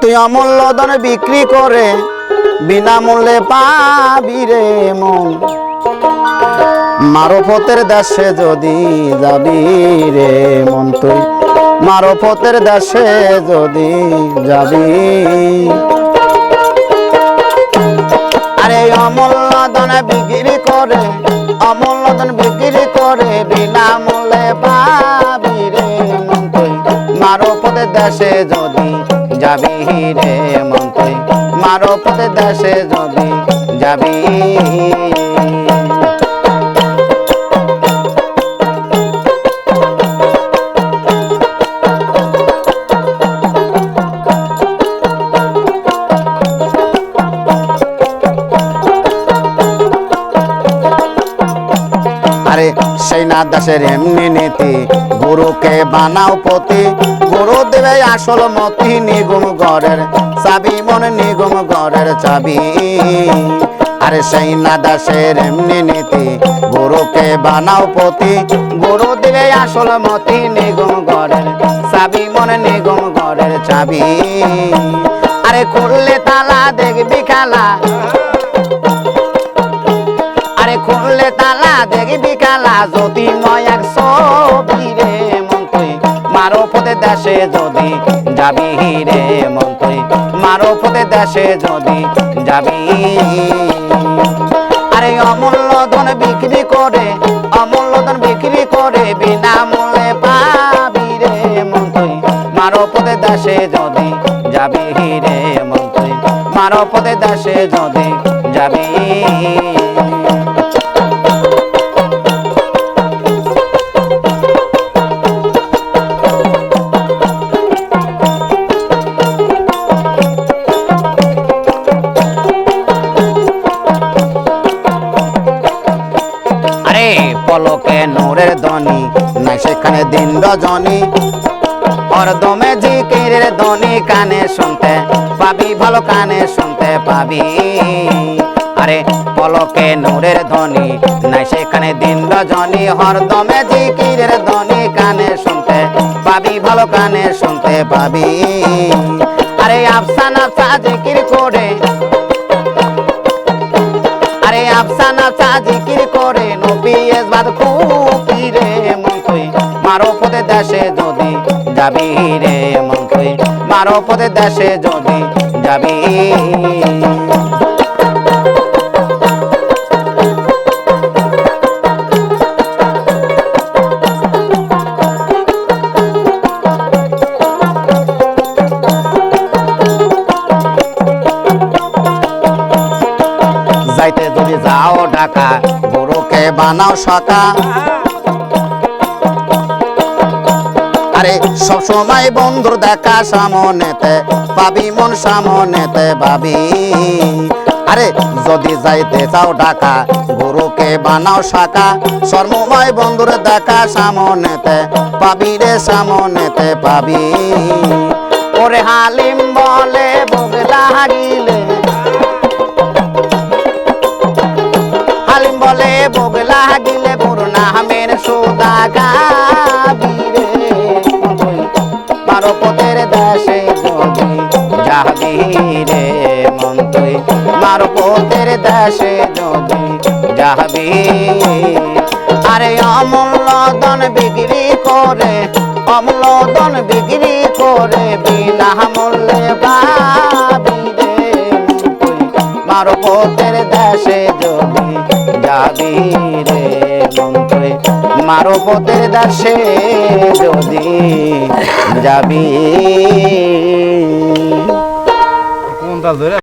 তুই অমূল্য ধনে বিক্রি করে বিনামূল্যে পাবি রে মন। মারফতের দেশে যদি যাবি রে মন তুই, মারফতের দেশে যদি যাবি। আরে অমূল্য ধনে বিক্রি করে, অমূল্য ধন বিক্রি করে বিনামূল্যে পাবি রে মন তুই, মারফতের দেশে যদি যাবি রে মন তুই পথে দেশে যাবি যাবি সেই না দাসের এমনি নীতি গুরুকে বানাও পতি, গুরু দেবে আসল মতি নিগুম গড়ের চাবি, মনে নিগুম গড়ের চাবি। আরে সেই না দাসের এমনি নীতি গুরুকে বানাও পতি, গুরু দেবে আসল মতি নিগুম গড়ের চাবি, মনে নিগুম গড়ের চাবি। আরে খুললে তালা, দেখবি খেলা কালা যদি ময়াক ছবি রে মারো পথে দেশে যদি যাবি রে মন মারো পথে দেশে যদি যাবি। আরে অমূল্য ধন বিক্রি করে, অমূল্য ধন বিক্রি করে বিনামূল্যে পাবি রে মন তুই মারো পথে দেশে যদি যাবি রে মন তুই মারো পথে দেশে যদি যাবি। নূরের ধ্বনি। নাই সেখানে দিন রজনী। হরদমে জিকিরের ধ্বনি কানে শুনতে পাবি, ভালো কানে শুনতে পাবি। আরে পলকে নূরের ধ্বনি, নাই সেখানে দিন রজনী। হরদমে জিকিরের ধ্বনি কানে শুনতে পাবি, ভালো কানে শুনতে পাবি। আরে আফসান আফসা জিকির করে। আরে আফসানা চা জিকির নবী এসবাদ খুবই রে মন মারো পদে দেশে যদি যাবি রে মন মারো পদে দেশে যদি যাবি। যাইতে যদি যাও ঢাকা গরুকে বানাও সকা আরে, সব সময় বন্ধুর দেখা সামনেতে পাবি মন সামনেতে ভাবি। আরে, যদি যাইতে চাও ঢাকা গরুকে বানাও শাখা? সর্বময় বন্ধুর দেখা সামনেতে পাবি রে সামনেতে পাবি ওরে হালিম বলে বগলা হারিলে বগলা গিলে করুণা হামের সোদা গাবি রে। বারো পথের দেশে মারো দেশে আরে অমূল্য ধন বিক্রি করে, অমূল্য ধন বিক্রি করে বিনা মূল্যে পাবি রে। মারো পথের দেশে যাবি মারো পথের দাসে যদি যাবি।